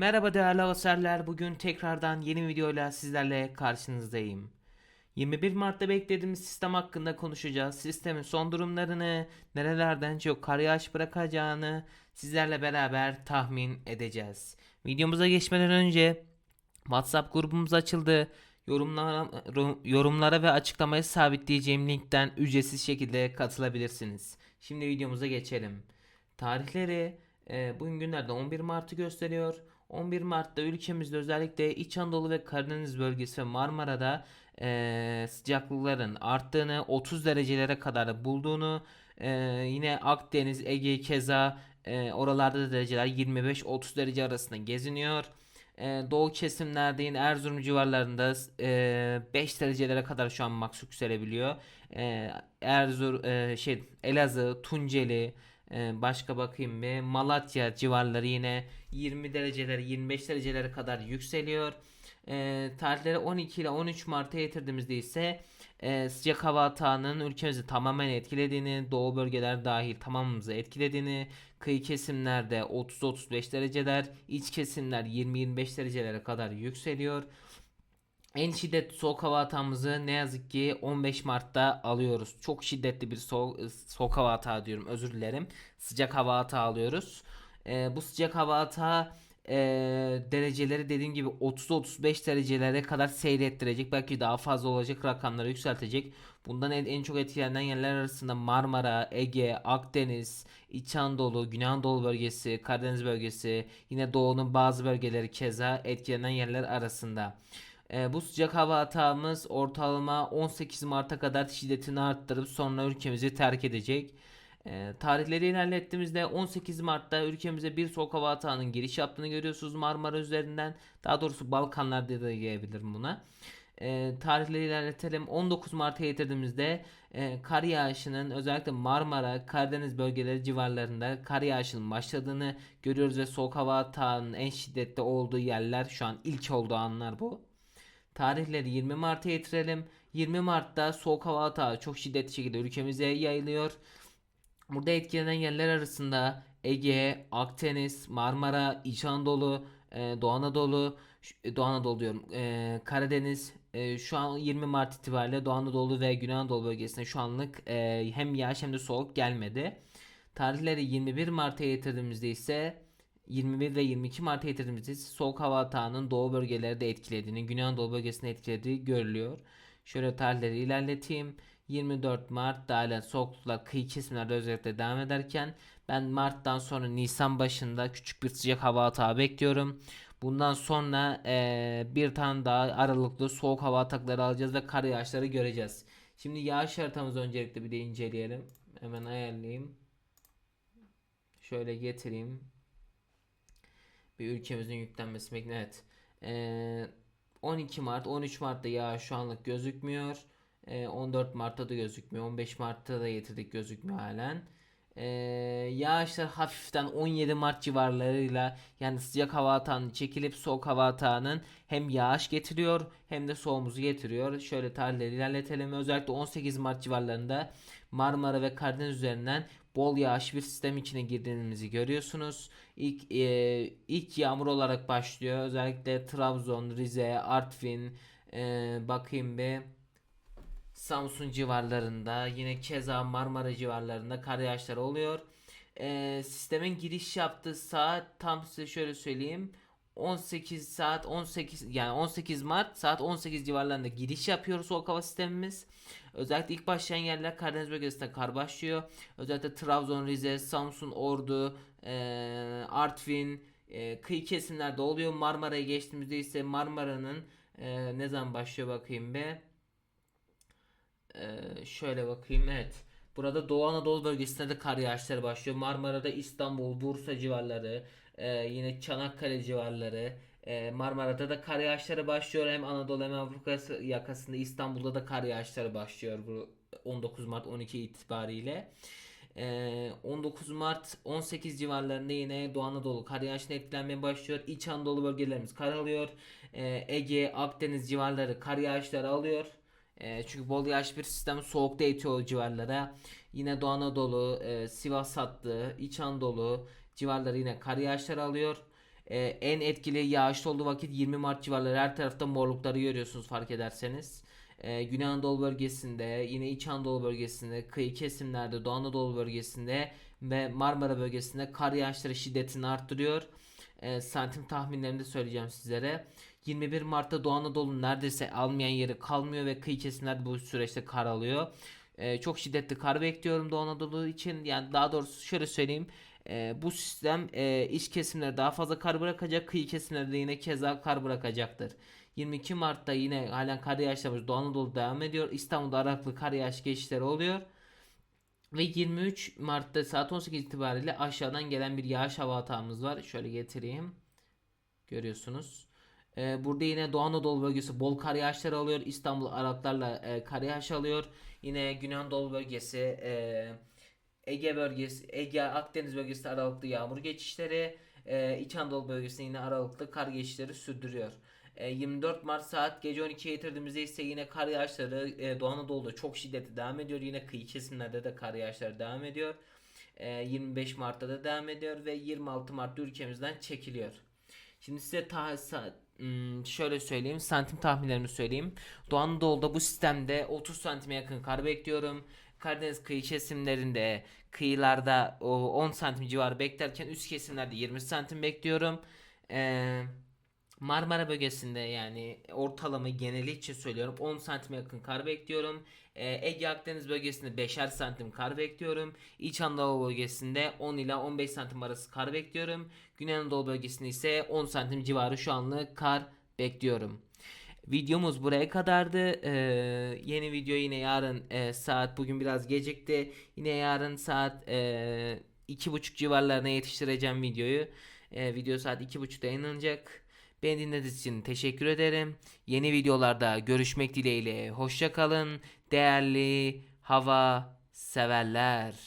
Merhaba değerli askerler. Bugün tekrardan yeni videoyla sizlerle karşınızdayım. 21 Mart'ta beklediğimiz sistem hakkında konuşacağız. Sistemin son durumlarını, nerelerden çok kar yağış bırakacağını sizlerle beraber tahmin edeceğiz. Videomuza geçmeden önce WhatsApp grubumuz açıldı. Yorumlara, yorumlara ve açıklamaya sabitleyeceğim linkten ücretsiz şekilde katılabilirsiniz. Şimdi videomuza geçelim. Tarihleri e, bugün günlerden 11 Mart'ı gösteriyor. 11 Mart'ta ülkemizde özellikle İç Anadolu ve Karadeniz bölgesi ve Marmara'da e, sıcaklıkların arttığını 30 derecelere kadar bulduğunu e, yine Akdeniz, Ege keza e, oralarda da dereceler 25-30 derece arasında geziniyor. E, doğu kesimlerde yine Erzurum civarlarında e, 5 derecelere kadar şu an maks yükselebiliyor. E, Erzur e, şey Elazığ, Tunceli, başka bakayım bir Malatya civarları yine 20 dereceleri 25 derecelere kadar yükseliyor. Ee, tarihleri 12 ile 13 Mart'a getirdiğimizde ise e, sıcak hava atağının ülkemizi tamamen etkilediğini, doğu bölgeler dahil tamamımızı etkilediğini, kıyı kesimlerde 30-35 dereceler, iç kesimler 20-25 derecelere kadar yükseliyor. En şiddetli soğuk hava atağımızı ne yazık ki 15 Mart'ta alıyoruz. Çok şiddetli bir soğuk, soğuk hava atağı diyorum özür dilerim. Sıcak hava atağı alıyoruz. Ee, bu sıcak hava atağı e, dereceleri dediğim gibi 30-35 derecelere kadar seyrettirecek. Belki daha fazla olacak rakamları yükseltecek. Bundan en, en çok etkilenen yerler arasında Marmara, Ege, Akdeniz, İç Anadolu, Güney Anadolu bölgesi, Karadeniz bölgesi, yine doğunun bazı bölgeleri keza etkilenen yerler arasında. E, bu sıcak hava atağımız ortalama 18 Mart'a kadar şiddetini arttırıp sonra ülkemizi terk edecek. E, tarihleri ilerlettiğimizde 18 Mart'ta ülkemize bir soğuk hava atağının giriş yaptığını görüyorsunuz Marmara üzerinden. Daha doğrusu Balkanlarda da diyebilirim buna. E, tarihleri ilerletelim. 19 Mart'a getirdiğimizde e, kar yağışının özellikle Marmara, Karadeniz bölgeleri civarlarında kar yağışının başladığını görüyoruz ve soğuk hava atağının en şiddetli olduğu yerler şu an ilk olduğu anlar bu. Tarihleri 20 Mart'a getirelim. 20 Mart'ta soğuk hava atağı çok şiddetli şekilde ülkemize yayılıyor. Burada etkilenen yerler arasında Ege, Akdeniz, Marmara, İç Anadolu, e, Doğu Anadolu, e, Doğu Anadolu diyorum, e, Karadeniz, e, şu an 20 Mart itibariyle Doğu Anadolu ve Güney Anadolu bölgesinde şu anlık e, hem yağış hem de soğuk gelmedi. Tarihleri 21 Mart'a getirdiğimizde ise 21 ve 22 Mart getirdiğimizde soğuk hava atağının doğu bölgeleri de etkilediğini, Güney Anadolu bölgesini etkilediği görülüyor. Şöyle tarihleri ilerleteyim. 24 Mart hala soğukluklar kıyı kesimlerde özellikle devam ederken ben Mart'tan sonra Nisan başında küçük bir sıcak hava atağı bekliyorum. Bundan sonra e, bir tane daha aralıklı soğuk hava atakları alacağız ve kar yağışları göreceğiz. Şimdi yağış haritamızı öncelikle bir de inceleyelim. Hemen ayarlayayım. Şöyle getireyim bir ülkemizin yüklenmesi bekliyor. Evet. Ee, 12 Mart, 13 Mart'ta yağış şu anlık gözükmüyor. Ee, 14 Mart'ta da gözükmüyor. 15 Mart'ta da getirdik gözükmüyor halen. Ee, yağışlar hafiften 17 Mart civarlarıyla yani sıcak hava atağının çekilip soğuk hava atağının hem yağış getiriyor hem de soğumuzu getiriyor. Şöyle tarihleri ilerletelim. Özellikle 18 Mart civarlarında Marmara ve Karadeniz üzerinden bol yağış bir sistem içine girdiğimizi görüyorsunuz. İlk e, ilk yağmur olarak başlıyor. Özellikle Trabzon, Rize, Artvin, e, bakayım bir Samsun civarlarında yine keza Marmara civarlarında kar yağışları oluyor. E, sistemin giriş yaptığı saat tam size şöyle söyleyeyim. 18 saat 18 yani 18 Mart saat 18 civarlarında giriş yapıyoruz soğuk hava sistemimiz. Özellikle ilk başlayan yerler Karadeniz bölgesinde kar başlıyor. Özellikle Trabzon, Rize, Samsun, Ordu, e, Artvin, e, kıyı kesimlerde oluyor. Marmara'ya geçtiğimizde ise Marmara'nın e, ne zaman başlıyor bakayım be. E, şöyle bakayım evet. Burada Doğu Anadolu bölgesinde de kar yağışları başlıyor. Marmara'da İstanbul, Bursa civarları, e, yine Çanakkale civarları, e, Marmara'da da kar yağışları başlıyor. Hem Anadolu hem Avrupa yakasında İstanbul'da da kar yağışları başlıyor bu 19 Mart 12 itibariyle. E, 19 Mart 18 civarlarında yine Doğu Anadolu kar yağışına etkilenmeye başlıyor. İç Anadolu bölgelerimiz kar alıyor. E, Ege, Akdeniz civarları kar yağışları alıyor. E, çünkü bol yağış bir sistem soğukta itiyor o civarlara. Yine Doğu Anadolu, e, Sivas hattı, İç Anadolu civarları yine kar yağışları alıyor. Ee, en etkili yağışlı olduğu vakit 20 Mart civarları her tarafta morlukları görüyorsunuz fark ederseniz. Ee, Güney Anadolu bölgesinde, yine İç Anadolu bölgesinde, kıyı kesimlerde, Doğu Anadolu bölgesinde ve Marmara bölgesinde kar yağışları şiddetini arttırıyor. Ee, santim tahminlerimi de söyleyeceğim sizlere. 21 Mart'ta Doğu Anadolu neredeyse almayan yeri kalmıyor ve kıyı kesimlerde bu süreçte kar alıyor. Ee, çok şiddetli kar bekliyorum Doğu Anadolu için. Yani daha doğrusu şöyle söyleyeyim. Ee, bu sistem e, iç kesimlere daha fazla kar bırakacak. Kıyı kesimlerde yine keza kar bırakacaktır. 22 Mart'ta yine halen kar yağışları Doğu Anadolu devam ediyor. İstanbul'da aralıklı kar yağış geçişleri oluyor. Ve 23 Mart'ta saat 18 itibariyle aşağıdan gelen bir yağış hava hatamız var. Şöyle getireyim. Görüyorsunuz. Ee, burada yine Doğu Anadolu bölgesi bol kar yağışları alıyor. İstanbul aralıklarla e, kar yağış alıyor. Yine Güney Anadolu bölgesi, e, Ege bölgesi, Ege Akdeniz bölgesinde aralıklı yağmur geçişleri, e, İç Anadolu bölgesinde yine aralıklı kar geçişleri sürdürüyor. E, 24 Mart saat gece 12'ye getirdiğimizde ise yine kar yağışları e, Doğu Anadolu'da çok şiddetli devam ediyor. Yine kıyı kesimlerde de kar yağışları devam ediyor. E, 25 Mart'ta da devam ediyor ve 26 Mart'ta ülkemizden çekiliyor. Şimdi size ta- sa- hmm, şöyle söyleyeyim santim tahminlerimi söyleyeyim. Doğu Anadolu'da bu sistemde 30 santime yakın kar bekliyorum. Karadeniz kıyı kesimlerinde kıyılarda o 10 santim civarı beklerken üst kesimlerde 20 santim bekliyorum. Eee Marmara bölgesinde yani ortalama geneli söylüyorum 10 santime yakın kar bekliyorum. Ee, Ege Akdeniz bölgesinde 5'er santim kar bekliyorum. İç Anadolu bölgesinde 10 ila 15 santim arası kar bekliyorum. Güney Anadolu bölgesinde ise 10 santim civarı şu anlık kar bekliyorum. Videomuz buraya kadardı. Ee, yeni video yine yarın e, saat bugün biraz gecikti. Yine yarın saat e, iki buçuk civarlarına yetiştireceğim videoyu. E, video saat iki buçukta yayınlanacak. Beni dinlediğiniz için teşekkür ederim. Yeni videolarda görüşmek dileğiyle. Hoşça kalın. Değerli hava severler.